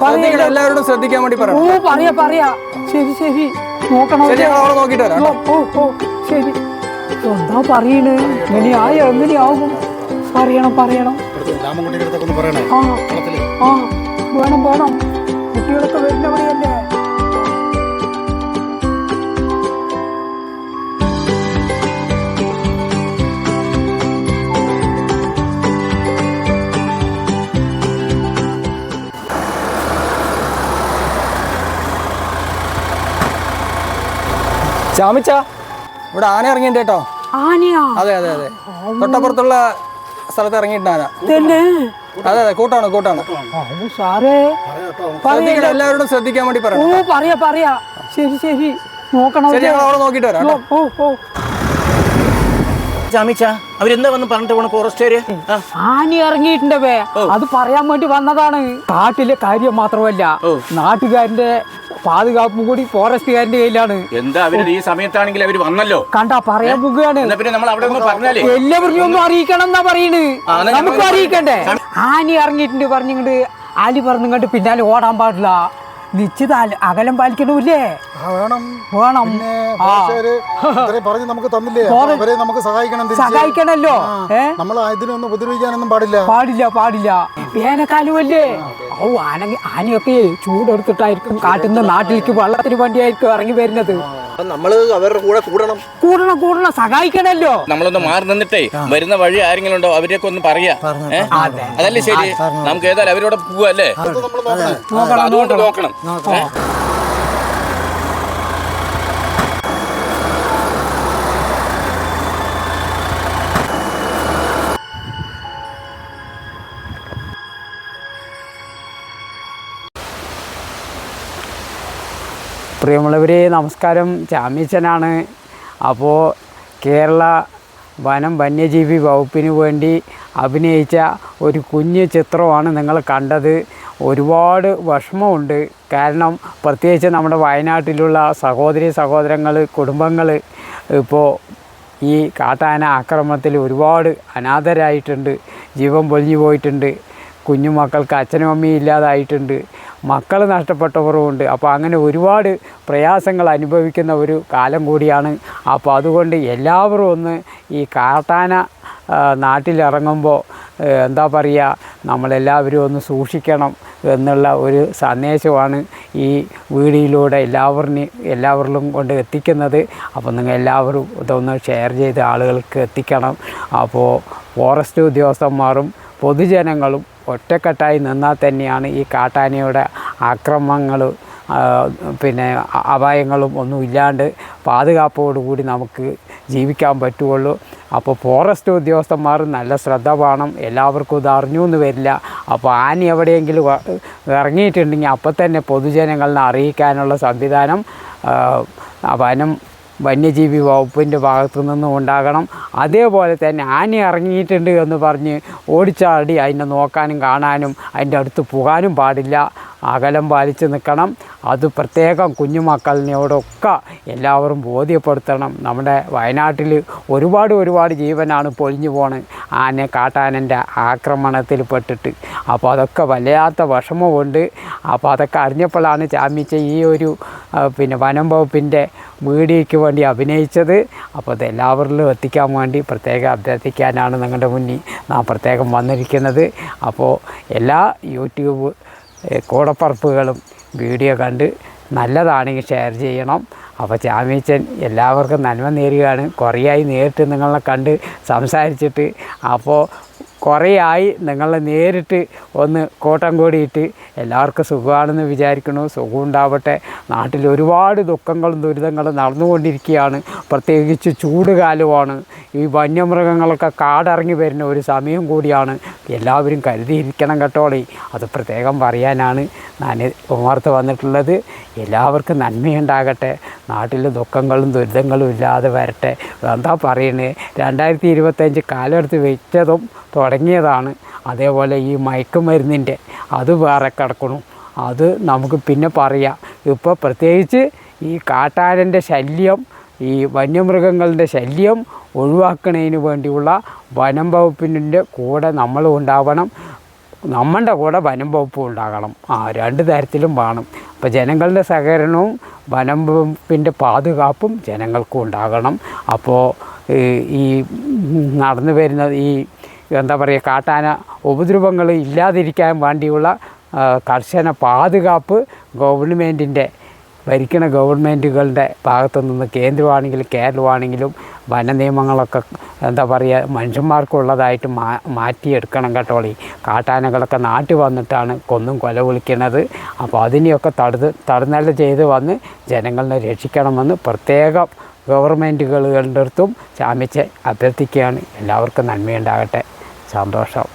ശ്രദ്ധിക്കണം എല്ലാവരോടും ശ്രദ്ധിക്കാൻ വേണ്ടി ഓ പറയണം പറയാ പറയാ. ശരി ശരി. നോക്കണം ശരി ഞങ്ങൾ അവളെ നോക്കിയിട്ട് വരാം ഓ ഓ ഓ ശരി. എന്താ പറയണ്? ഇങ്ങനെയായോ എങ്ങനെയാകും പറയണം പറയണം. ആ വേണം വേണം. കുട്ടികളൊക്കെ വരുന്നവരെയല്ലേ ചാമിച്ച? ഇവിടെ ആന ഇറങ്ങിട്ടോ കേട്ടോ. അതെ അതെ അതെ. തൊട്ടപ്പുറത്തുള്ള സ്ഥലത്ത് ഇറങ്ങിയിട്ടാണ് അതെ അതെ കൂട്ടാണ് കൂട്ടാണ്. എല്ലാവരോടും ശ്രദ്ധിക്കാൻ വേണ്ടി പറയാ പറയാ. ശരി ശരി. നോക്കണം ശരി ഞങ്ങൾ അവളെ നോക്കിയിട്ട് വരാം ഓ കേട്ടോ. ഓ ഓ. ചാമിച്ച അവരെന്താ വന്ന് പറഞ്ഞിട്ട് പോണ ഫോറസ്റ്റുകാര് ആ. ആന ഇറങ്ങിയിട്ടുണ്ട് ബേ അത് പറയാൻ വേണ്ടി വന്നതാണ്. കാട്ടിലെ കാര്യം മാത്രമല്ല. നാട്ടുകാരന്റെ പാതുകാപ്പും കൂടി ഫോറസ്റ്റുകാരന്റെ കയ്യിലാണ്. എന്താ അവർ ഈ സമയത്താണെങ്കിൽ അവർ വന്നല്ലോ? കണ്ടാ പറയാൻ പോകുകയാണ് എല്ലാവർക്കും പിന്നെ നമ്മൾ അവിടെ ഒന്ന് പറഞ്ഞാലേ? എല്ലാവരും ഒന്നും അറിയിക്കണം എന്നാ പറയണ്. നമുക്ക് അറിയിക്കണ്ടേ? ആനി ഇറങ്ങിയിട്ടുണ്ട് പറഞ്ഞിങ്ങണ്ട് ആലി പറഞ്ഞിങ്ങണ്ട് പിന്നാലെ ഓടാൻ പാടില്ല. നിശ്ചിത അകലം പാലിക്കണമില്ലേ? വേണം. വേണം. ഇത്രയും നമുക്ക് തന്നില്ലേ? അപ്പൊ അവരെ നമുക്ക് സഹായിക്കണം. സഹായിക്കണല്ലോ. നമ്മൾ ഇതിനൊന്നും ഉപദ്രവിക്കാനൊന്നും പാടില്ല. പാടില്ല പാടില്ല. വേനൽക്കാലമല്ലേ? ഓ ആന ആനയൊക്കെ ചൂടെടുത്തിട്ടായിരിക്കും കാട്ടിന്ന് നാട്ടിലേക്ക് വള്ളത്തിന് വേണ്ടിയായിരിക്കും ഇറങ്ങി വരുന്നത്. നമ്മൾ അവരുടെ കൂടെ കൂടണം. കൂടണം കൂടണം സഹായിക്കണല്ലോ. നമ്മളൊന്ന് മാറി നിന്നിട്ടേ വരുന്ന വഴി ആരെങ്കിലും ഉണ്ടോ അവരെയൊക്കെ ഒന്ന് പറയാ? അതല്ലേ ശരി? നമുക്ക് ഏതായാലും അവരോട് പോവല്ലേ? അതുകൊണ്ട് നോക്കണം. പ്രിയമുള്ളവരെ നമസ്കാരം. ചാമീച്ചനാണ്. അപ്പോൾ കേരള വനം വന്യജീവി വകുപ്പിന് വേണ്ടി അഭിനയിച്ച ഒരു കുഞ്ഞു ചിത്രമാണ് നിങ്ങൾ കണ്ടത്. ഒരുപാട് വിഷമമുണ്ട്. കാരണം പ്രത്യേകിച്ച് നമ്മുടെ വയനാട്ടിലുള്ള സഹോദരി സഹോദരങ്ങൾ കുടുംബങ്ങൾ ഇപ്പോൾ ഈ കാട്ടാന ആക്രമണത്തിൽ ഒരുപാട് അനാഥരായിട്ടുണ്ട്. ജീവൻ പൊലിഞ്ഞു പോയിട്ടുണ്ട്. കുഞ്ഞുമക്കൾക്ക് അച്ഛനും അമ്മയും ഇല്ലാതായിട്ടുണ്ട്. മക്കൾ നഷ്ടപ്പെട്ടവരുമുണ്ട്. അപ്പോൾ അങ്ങനെ ഒരുപാട് പ്രയാസങ്ങൾ അനുഭവിക്കുന്ന ഒരു കാലം കൂടിയാണ്. അപ്പോൾ അതുകൊണ്ട് എല്ലാവരും ഒന്ന് ഈ കാട്ടാന നാട്ടിലിറങ്ങുമ്പോൾ എന്താ പറയുക നമ്മളെല്ലാവരും ഒന്ന് സൂക്ഷിക്കണം എന്നുള്ള ഒരു സന്ദേശമാണ് ഈ വീഡിയോയിലൂടെ എല്ലാവരിനും എല്ലാവരിലും കൊണ്ട് എത്തിക്കുന്നത്. അപ്പോൾ നിങ്ങൾ എല്ലാവരും ഇതൊന്ന് ഷെയർ ചെയ്ത് ആളുകൾക്ക് എത്തിക്കണം. അപ്പോൾ ഫോറസ്റ്റ് ഉദ്യോഗസ്ഥന്മാരും പൊതുജനങ്ങളും ഒറ്റക്കെട്ടായി നിന്നാൽ തന്നെയാണ് ഈ കാട്ടാനയുടെ ആക്രമണങ്ങൾ പിന്നെ അപായങ്ങളും ഒന്നും ഇല്ലാണ്ട് പാതുകാപ്പോടുകൂടി നമുക്ക് ജീവിക്കാൻ പറ്റുള്ളൂ അപ്പോൾ ഫോറസ്റ്റ് ഉദ്യോഗസ്ഥന്മാർ നല്ല ശ്രദ്ധ വേണം. എല്ലാവർക്കും ഇത് അറിഞ്ഞു എന്ന് വരില്ല. അപ്പോൾ ആന എവിടെയെങ്കിലും ഇറങ്ങിയിട്ടുണ്ടെങ്കിൽ അപ്പം തന്നെ പൊതുജനങ്ങളെ അറിയിക്കാനുള്ള സംവിധാനം വനം വന്യജീവി വകുപ്പിന്റെ ഭാഗത്തു നിന്നും ഉണ്ടാകണം. അതേപോലെ തന്നെ ആന ഇറങ്ങിയിട്ടുണ്ട് എന്ന് പറഞ്ഞ് ഓടിച്ചാടി അതിനെ നോക്കാനും കാണാനും അതിന്റെ അടുത്ത് പോകാനും പാടില്ല. അകലം പാലിച്ച് നിൽക്കണം. അത് പ്രത്യേകം കുഞ്ഞുമക്കളിനോടൊക്കെ എല്ലാവരും ബോധ്യപ്പെടുത്തണം. നമ്മുടെ വയനാട്ടിൽ ഒരുപാട് ഒരുപാട് ജീവനാണ് പൊളിഞ്ഞു പോണ് ആന കാട്ടാനന്റെ ആക്രമണത്തിൽ പെട്ടിട്ട്. അപ്പോൾ അതൊക്കെ വല്ലാത്ത വിഷമമുണ്ട്. അപ്പോൾ അതൊക്കെ അറിഞ്ഞപ്പോഴാണ് ചാമിച്ച ഈ ഒരു പിന്നെ വനം വകുപ്പിന്റെ വീഡിയോയ്ക്ക് വേണ്ടി അഭിനയിച്ചത്. അപ്പോൾ അത് എല്ലാവരിലും എത്തിക്കാൻ വേണ്ടി പ്രത്യേകം അഭ്യർത്ഥിക്കാനാണ് നിങ്ങളുടെ മുന്നിൽ നാം പ്രത്യേകം വന്നിരിക്കുന്നത്. അപ്പോൾ എല്ലാ യൂട്യൂബ് കൂടപ്പറപ്പുകളും വീഡിയോ കണ്ട് നല്ലതാണെങ്കിൽ ഷെയർ ചെയ്യണം. അപ്പോൾ ചാമീച്ചൻ എല്ലാവർക്കും നന്മ നേരുകയാണ്. കുറേയായി നേരിട്ട് നിങ്ങളെ കണ്ട് സംസാരിച്ചിട്ട് അപ്പോൾ കുറേയായി നിങ്ങളെ നേരിട്ട് ഒന്ന് കോട്ടം കൂടിയിട്ട് എല്ലാവർക്കും സുഖമാണെന്ന് വിചാരിക്കുന്നു. സുഖം ഉണ്ടാവട്ടെ നാട്ടിൽ ഒരുപാട് ദുഃഖങ്ങളും ദുരിതങ്ങളും നടന്നുകൊണ്ടിരിക്കുകയാണ്. പ്രത്യേകിച്ച് ചൂട് കാലമാണ് ഈ വന്യമൃഗങ്ങളൊക്കെ കാടിറങ്ങി വരുന്ന ഒരു സമയം കൂടിയാണ്. എല്ലാവരും കരുതിയിരിക്കണം കേട്ടോളി അത് പ്രത്യേകം പറയാനാണ് ഞാൻ ഉമർത്ത് വന്നിട്ടുള്ളത്. എല്ലാവർക്കും നന്മയുണ്ടാകട്ടെ. നാട്ടിൽ ദുഃഖങ്ങളും ദുരിതങ്ങളും ഇല്ലാതെ വരട്ടെ. എന്താ പറയണേ? രണ്ടായിരത്തി ഇരുപത്തഞ്ച് കാലെടുത്ത് വെച്ചതും തുടങ്ങിയതാണ്. അതേപോലെ ഈ മയക്കുമരുന്നിന്റെ അത് വേറെ കിടക്കണം. അത് നമുക്ക് പിന്നെ പറയാം. ഇപ്പോൾ പ്രത്യേകിച്ച് ഈ കാട്ടാരന്റെ ശല്യം ഈ വന്യമൃഗങ്ങളുടെ ശല്യം ഒഴിവാക്കുന്നതിന് വേണ്ടിയുള്ള വനം വകുപ്പിന്റെ കൂടെ നമ്മൾ ഉണ്ടാവണം. നമ്മളുടെ കൂടെ വനം വകുപ്പും ഉണ്ടാകണം. ആ രണ്ട് തരത്തിലും വേണം. അപ്പോൾ ജനങ്ങളുടെ സഹകരണവും വനം വകുപ്പിന്റെ പാതുകാപ്പും ജനങ്ങൾക്കും ഉണ്ടാകണം. അപ്പോൾ ഈ നടന്നു വരുന്ന ഈ എന്താ പറയുക കാട്ടാന ഉപദ്രവങ്ങൾ ഇല്ലാതിരിക്കാൻ വേണ്ടിയുള്ള കർശന പാതുകാപ്പ് ഗവൺമെന്റിന്റെ ഭരിക്കുന്ന ഗവൺമെന്റുകളുടെ ഭാഗത്തു നിന്ന് കേന്ദ്രമാണെങ്കിലും കേരളമാണെങ്കിലും വന നിയമങ്ങളൊക്കെ എന്താ പറയുക മനുഷ്യന്മാർക്കുള്ളതായിട്ട് മാ മാറ്റിയെടുക്കണം കേട്ടോളി കാട്ടാനകളൊക്കെ നാട്ടിൽ വന്നിട്ടാണ് കൊന്നും കൊല വിളിക്കുന്നത് അപ്പോൾ അതിനെയൊക്കെ തടുത്ത് തടുന്നല്ല ചെയ്ത് വന്ന് ജനങ്ങളെ രക്ഷിക്കണമെന്ന് പ്രത്യേകം ഗവൺമെന്റുകളുടെ അടുത്തും ചാമിച്ച് അഭ്യർത്ഥിക്കുകയാണ്. എല്ലാവർക്കും നന്മയുണ്ടാകട്ടെ. സന്തോഷം